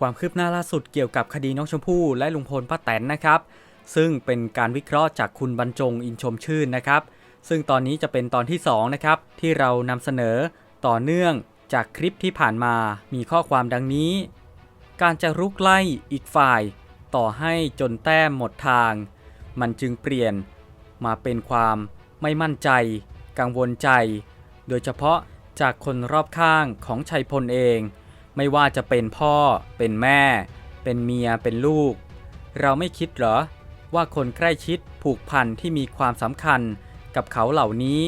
ความคืบหน้าล่าสุดเกี่ยวกับคดีน้องชมพู่และลุงพลป้าแตนนะครับ ซึ่งเป็นการวิเคราะห์จากคุณบรรจงอินชมชื่นนะครับ ซึ่งตอนนี้จะเป็นตอนที่ 2 นะครับ ที่เรานำเสนอต่อเนื่องจากคลิปที่ผ่านมามีข้อความดังนี้ การจะรุกไล่อีกฝ่าย ต่อให้จนแต้มหมดทาง มันจึงเปลี่ยนมาเป็นความไม่มั่นใจ กังวลใจ โดยเฉพาะจากคนรอบข้างของชัยพลเอง ไม่ว่าจะเป็นพ่อ เป็นแม่ เป็นเมีย เป็นลูก เราไม่คิดเหรอ ว่าคนใกล้ชิดผูกพันที่มีความสำคัญกับเขาเหล่านี้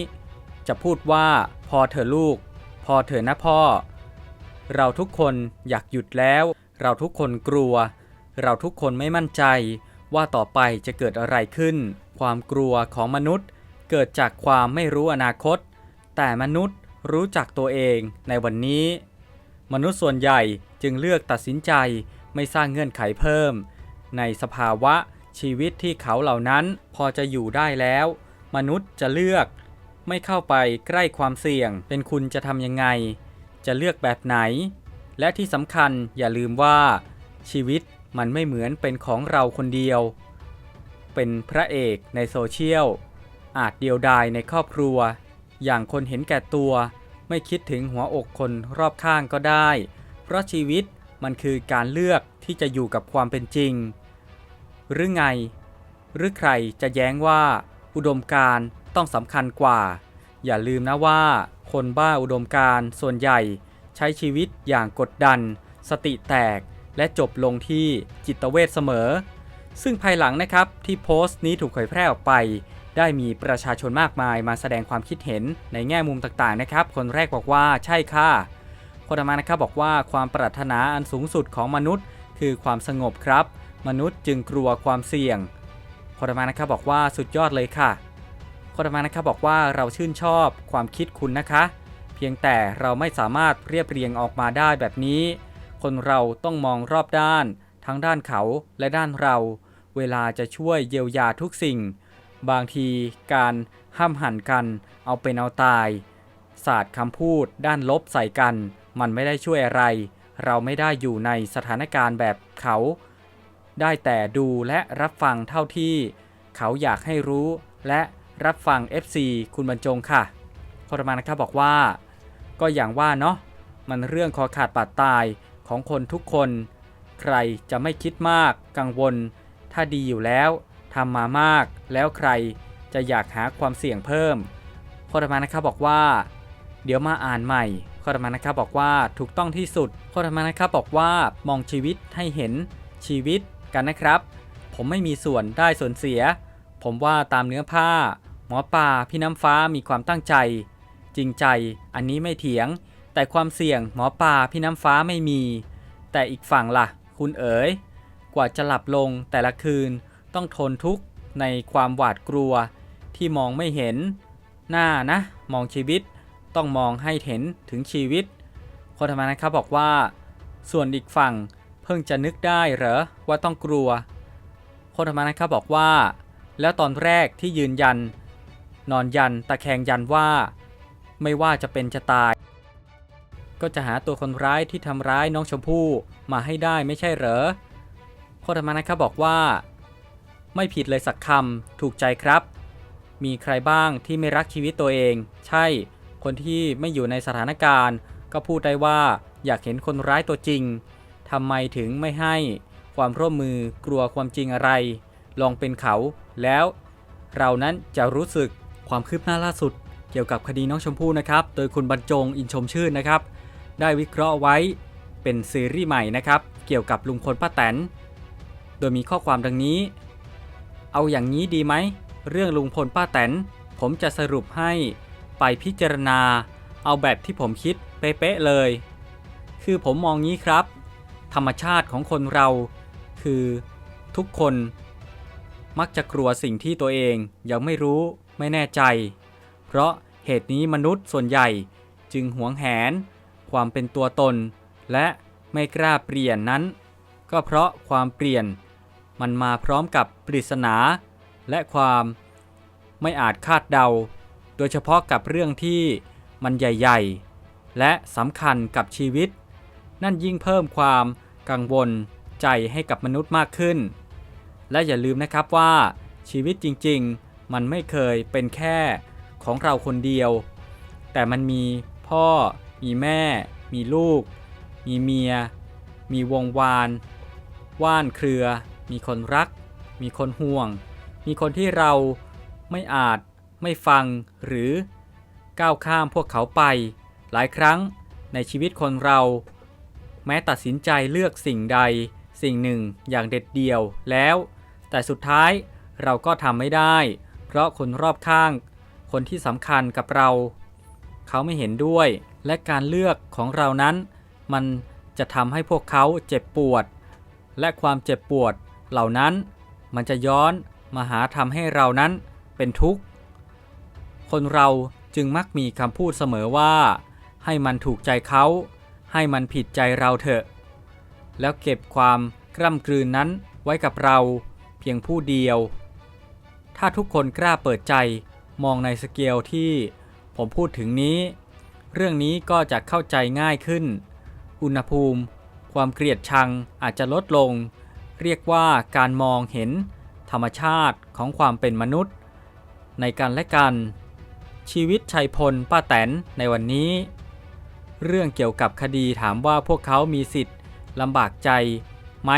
จะพูดว่าพอเถอลูก พอเถอนะพ่อ เราทุกคนอยากหยุดแล้ว เราทุกคนกลัว เราทุกคนไม่มั่นใจว่าต่อไปจะเกิดอะไรขึ้น ความกลัวของมนุษย์ เกิดจากความไม่รู้อนาคต แต่มนุษย์รู้จักตัวเองในวันนี้ มนุษย์ส่วนใหญ่จึงเลือกตัดสินใจไม่สร้างเงื่อนไขเพิ่ม ในสภาวะชีวิตที่เขาเหล่านั้นพอจะอยู่ได้แล้ว มนุษย์จะเลือก ไม่เข้าไปใกล้ความเสี่ยง เป็นคุณจะทำยังไง จะเลือกแบบไหน และที่สำคัญอย่าลืมว่า ชีวิตมันไม่เหมือนเป็นของเราคนเดียว เป็นพระเอกในโซเชียลอาจเดียวดายในครอบครัว อย่างคนเห็นแก่ตัว ไม่คิดถึงหัวอกคนรอบข้างก็ได้ เพราะชีวิตมันคือการเลือกที่จะอยู่กับความเป็นจริง หรือไง หรือใครจะแย้งว่า อุดมการต้องสำคัญกว่า อย่าลืมนะว่า คนบ้าอุดมการส่วนใหญ่ใช้ชีวิตอย่างกดดัน สติแตกและจบลงที่จิตเวชเสมอ ซึ่งภายหลังนะครับที่โพสต์นี้ถูกเผยแพร่ออกไป ได้มีประชาชนมากมายมาแสดงความคิดเห็นในแง่มุมต่างๆนะครับ คนแรกบอกว่าใช่ค่ะ คนต่อมานะครับบอกว่าความปรารถนาอันสูงสุดของมนุษย์ คือความสงบครับ มนุษย์จึงกลัวความเสี่ยง คนต่อมานะครับบอกว่าสุดยอดเลยค่ะ คนต่อมานะครับบอกว่าเราชื่นชอบความคิดคุณนะคะ เพียงแต่เราไม่สามารถเรียบเรียงออกมาได้แบบนี้ คนเราต้องมองรอบด้าน ทั้งด้านเขาและด้านเรา เวลาจะช่วยเยียวยาทุกสิ่ง บางทีการห้ามหันกัน เอาเป็นเอาตายศาสตร์คำพูดด้านลบใส่กัน มันไม่ได้ช่วยอะไร เราไม่ได้อยู่ในสถานการณ์แบบเขา ได้แต่ดูและรับฟังเท่าที่ เขาอยากให้รู้ และรับฟัง FC คุณบรรจงค่ะคนต่อมานะครับบอกว่า ก็อย่างว่าเนาะมันเรื่องคอขาดบาดตายของคนทุกคน ใครจะไม่คิดมากกังวล ถ้าดีอยู่แล้ว ทำมามาก แล้วใครจะอยากหาความเสี่ยงเพิ่มข้อต่อมานะครับบอกว่า เดี๋ยวมาอ่านใหม่ข้อต่อมานะครับบอกว่าถูกต้องที่สุดข้อต่อมานะครับบอกว่ามองชีวิตให้เห็นชีวิตกันนะครับ ผมไม่มีส่วนได้ส่วนเสีย ผมว่าตามเนื้อผ้า หมอป่าพี่น้ำฟ้ามีความตั้งใจ จริงใจอันนี้ไม่เถียง แต่ความเสี่ยงหมอป่าพี่น้ำฟ้าไม่มี แต่อีกฝั่งล่ะ คุณเอ๋ยกว่าจะหลับลงแต่ละคืน ต้องทนทุกข์ในความหวาดกลัวที่มองไม่เห็น หน้านะ มองชีวิต ต้องมองให้เห็นถึงชีวิตคนธรรมนะครับบอกว่า ส่วนอีกฝั่งเพิ่งจะนึกได้เหรอว่าต้องกลัวคนธรรมนะครับบอกว่า แล้วตอนแรกที่ยืนยัน นอนยันตะแคงยันว่า ไม่ว่าจะเป็นจะตาย ก็จะหาตัวคนร้ายที่ทำร้ายน้องชมพู่มาให้ได้ไม่ใช่เหรอคนธรรมนะครับบอกว่า ไม่ผิดเลยสักคำถูกใจครับ มีใครบ้างที่ไม่รักชีวิตตัวเอง ใช่ คนที่ไม่อยู่ในสถานการณ์ ก็พูดได้ว่าอยากเห็นคนร้ายตัวจริงทำไมถึงไม่ให้ความร่วมมือกลัวความจริงอะไร ลองเป็นเขาแล้ว เรานั้นจะรู้สึกความคืบหน้าล่าสุด เกี่ยวกับคดีน้องชมพู่นะครับ โดยคุณบรรจงอินชมชื่นนะครับ ได้วิเคราะห์ไว้เป็นซีรีส์ใหม่นะครับ เกี่ยวกับลุงพลป้าแตน โดยมีข้อความดังนี้ เอาอย่างนี้ดีไหม เรื่องลุงพลป้าแตน ผมจะสรุปให้ไปพิจารณา เอาแบบที่ผมคิดเป๊ะเลย คือผมมองงี้ครับ ธรรมชาติของคนเรา คือทุกคนมักจะกลัวสิ่งที่ตัวเองยังไม่รู้ไม่แน่ใจ เพราะเหตุนี้มนุษย์ส่วนใหญ่จึงหวงแหน ความเป็นตัวตน และไม่กล้าเปลี่ยนนั้น ก็เพราะความเปลี่ยน มันมาพร้อมกับปริศนา และความไม่อาจคาดเดา โดยเฉพาะกับเรื่องที่มันใหญ่ ๆ และสำคัญกับชีวิต นั่นยิ่งเพิ่มความกังวลใจให้กับมนุษย์มากขึ้น และอย่าลืมนะครับว่าชีวิตจริงๆ มันไม่เคยเป็นแค่ของเราคนเดียว แต่มันมีพ่อ มีแม่ มีลูก มีเมีย มีวงวาน ว่านเครือ มีคนรัก มีคนห่วง มีคนที่เราไม่อาจไม่ฟังหรือก้าวข้ามพวกเขาไป หลายครั้งในชีวิตคนเรา แม้ตัดสินใจเลือกสิ่งใด สิ่งหนึ่งอย่างเด็ดเดี่ยวแล้ว แต่สุดท้ายเราก็ทำไม่ได้ เพราะคนรอบข้าง คนที่สำคัญกับเรา เขาไม่เห็นด้วยและการเลือกของเรานั้น มันจะทำให้พวกเขาเจ็บปวด และความเจ็บปวด เหล่านั้นมันจะย้อนมาหาทำให้เรานั้นเป็นทุกข์ คนเราจึงมักมีคำพูดเสมอว่า ให้มันถูกใจเขา ให้มันผิดใจเราเถอะ แล้วเก็บความกล้ำกลืนนั้นไว้กับเราเพียงผู้เดียว ถ้าทุกคนกล้าเปิดใจมองในสเกลที่ผมพูดถึงนี้ เรื่องนี้ก็จะเข้าใจง่ายขึ้น อุณหภูมิ ความเกลียดชังอาจจะลดลง เรียกว่าการมองเห็นธรรมชาติของความเป็นมนุษย์ ในกันและกัน ชีวิตชัยพลป้าแตนในวันนี้ เรื่องเกี่ยวกับคดีถามว่าพวกเขามีสิทธิ์ลำบากใจไหม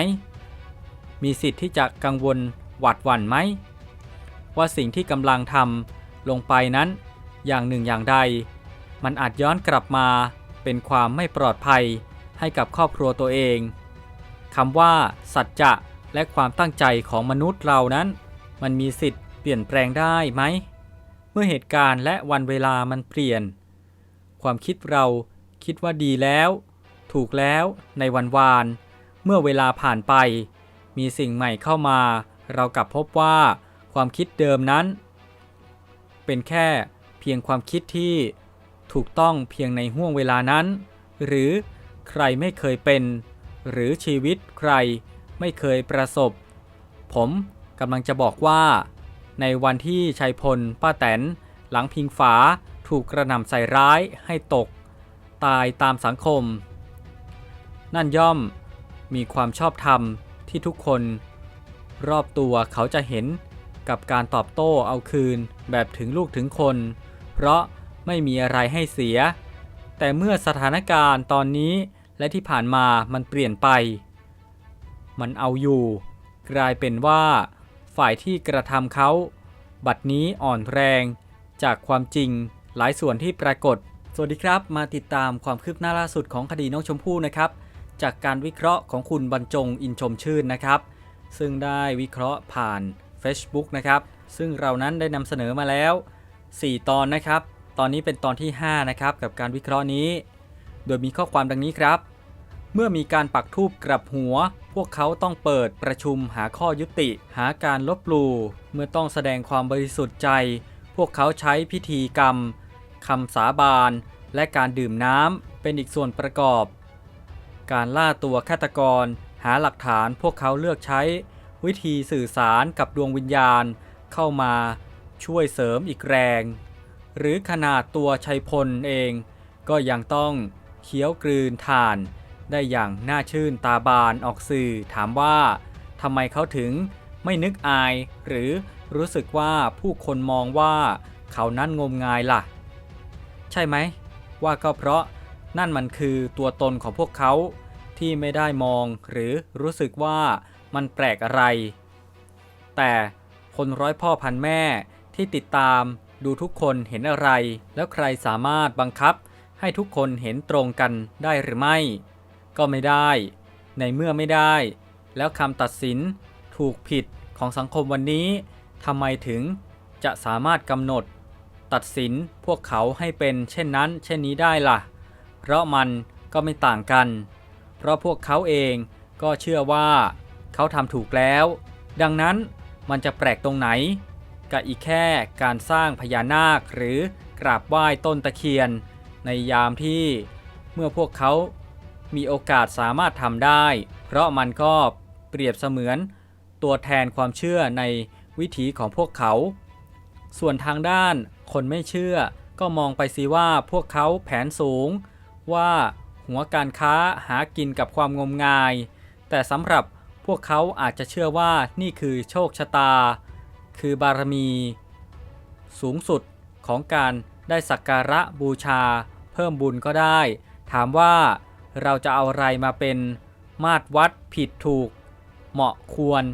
มีสิทธิ์ที่จะกังวลหวาดหวั่นไหม ว่าสิ่งที่กำลังทำลงไปนั้น อย่างหนึ่งอย่างใด มันอาจย้อนกลับมาเป็นความไม่ปลอดภัยให้กับครอบครัวตัวเอง คำว่า สัจจะและความตั้งใจของมนุษย์เรานั้น มันมีสิทธิ์เปลี่ยนแปลงได้ไหม เมื่อเหตุการณ์และวันเวลามันเปลี่ยน ความคิดเราคิดว่าดีแล้ว ถูกแล้วในวันวาน เมื่อเวลาผ่านไป มีสิ่งใหม่เข้ามา เรากลับพบว่าความคิดเดิมนั้น เป็นแค่เพียงความคิดที่ถูกต้องเพียงในห่วงเวลานั้น หรือใครไม่เคยเป็น หรือชีวิตใครไม่เคยประสบ ผมกำลังจะบอกว่า ในวันที่ชัยพล ป้าแตน หลังพิงฝาถูกกระหน่ำใส่ร้ายให้ตก ตายตามสังคม นั่นย่อมมีความชอบธรรมที่ทุกคน รอบตัวเขาจะเห็นกับการตอบโต้เอาคืนแบบถึงลูกถึงคน เพราะไม่มีอะไรให้เสีย แต่เมื่อสถานการณ์ตอนนี้ และที่ผ่านมามันเปลี่ยนไป มันเอาอยู่ กลายเป็นว่า ฝ่ายที่กระทำเขา บัดนี้อ่อนแรง จากความจริงหลายส่วนที่ปรากฏ สวัสดีครับ มาติดตามความคืบหน้าล่าสุดของคดีน้องชมพู่นะครับ จากการวิเคราะห์ของคุณบรรจงอินชมชื่นนะครับ ซึ่งได้วิเคราะห์ผ่าน Facebook นะครับ ซึ่งเรานั้นได้นำเสนอมาแล้ว 4 ตอนนะครับ ตอนนี้เป็นตอนที่ 5 นะครับ กับการวิเคราะห์นี้ โดยมีข้อความดังนี้ครับ เมื่อมีการปักทูบกลับหัว พวกเขาต้องเปิดประชุมหาข้อยุติ หาการลบหลู่เมื่อต้องแสดงความบริสุทธิ์ใจ พวกเขาใช้พิธีกรรมคำสาบานและการดื่มน้ำเป็นอีกส่วนประกอบ การล่าตัวฆาตกร หาหลักฐานพวกเขาเลือกใช้ วิธีสื่อสารกับดวงวิญญาณ เข้ามาช่วยเสริมอีกแรง หรือขนาดตัวชัยพลเอง ก็ยังต้อง เคี้ยวกลืนทาน ได้อย่างน่าชื่นตาบานออกสื่อถามว่าทำไมเขาถึงไม่นึกอาย หรือรู้สึกว่าผู้คนมองว่าเขานั้นงมงายล่ะ ใช่ไหม ว่าก็เพราะนั่นมันคือตัวตนของพวกเขาที่ไม่ได้มองหรือรู้สึกว่ามันแปลกอะไร แต่คนร้อยพ่อพันแม่ที่ติดตามดูทุกคนเห็นอะไร แล้วใครสามารถบังคับ ให้ทุกคนเห็นตรงกันได้หรือไม่ ก็ไม่ได้ ในเมื่อไม่ได้ แล้วคำตัดสินถูกผิดของสังคมวันนี้ทำไมถึงจะสามารถกำหนด ตัดสินพวกเขาให้เป็นเช่นนั้น เช่นนี้ได้ล่ะ เพราะมันก็ไม่ต่างกัน เพราะพวกเขาเองก็เชื่อว่า เขาทำถูกแล้ว ดังนั้นมันจะแปลกตรงไหนกับอีกแค่การสร้างพญานาคหรือกราบไหว้ต้นตะเคียน ในยามที่เมื่อพวกเขามีโอกาสสามารถทำได้ เพราะมันก็เปรียบเสมือนตัวแทนความเชื่อในวิถีของพวกเขา ส่วนทางด้านคนไม่เชื่อก็มองไปสิว่าพวกเขาแผนสูง ว่าหัวการค้าหากินกับความงมงาย แต่สำหรับพวกเขาอาจจะเชื่อว่านี่คือโชคชะตา คือบารมี สูงสุดของการได้สักการะบูชา เพิ่มบุญก็ได้ ถามว่าเราจะเอาอะไรมาเป็นมาตรวัดผิดถูก เหมาะควร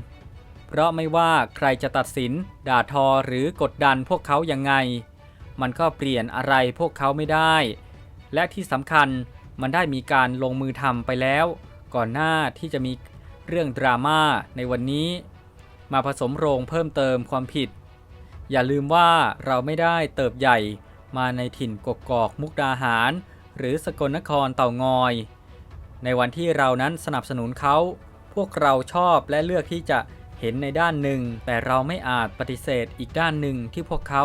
เพราะไม่ว่าใครจะตัดสิน ด่าทอหรือกดดันพวกเขายังไง มันก็เปลี่ยนอะไรพวกเขาไม่ได้ และที่สำคัญมันได้มีการลงมือทำไปแล้ว ก่อนหน้าที่จะมีเรื่องดราม่าในวันนี้ มาผสมโรงเพิ่มเติมความผิด อย่าลืมว่าเราไม่ได้เติบใหญ่ มาในถิ่นกกอกมุกดาหาร หรือสกลนครเต่างอย ในวันที่เรานั้นสนับสนุนเขา พวกเราชอบและเลือกที่จะเห็นในด้านหนึ่ง แต่เราไม่อาจปฏิเสธอีกด้านหนึ่งที่พวกเขา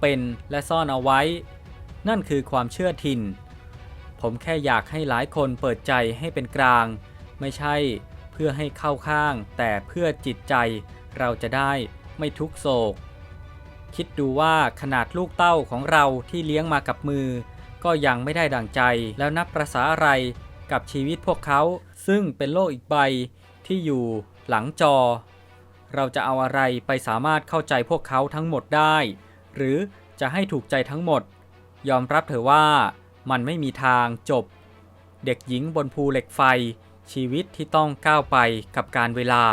เป็นและซ่อนเอาไว้ นั่นคือความเชื่อถิ่น ผมแค่อยากให้หลายคนเปิดใจให้เป็นกลาง ไม่ใช่เพื่อให้เข้าข้าง แต่เพื่อจิตใจเราจะได้ไม่ทุกโศก คิดดูว่าขนาดลูกเต้าของเราที่เลี้ยงมากับมือ ก็ยังไม่ได้ดังใจแล้วนับประษาอะไรกับชีวิตพวกเขา ซึ่งเป็นโลกอีกใบที่อยู่หลังจอ เราจะเอาอะไรไปสามารถเข้าใจพวกเขาทั้งหมดได้ หรือจะให้ถูกใจทั้งหมด ยอมรับเถอะว่ามันไม่มีทางจบ เด็กหญิงบนภูเหล็กไฟชีวิตที่ต้องก้าวไปกับการเวลา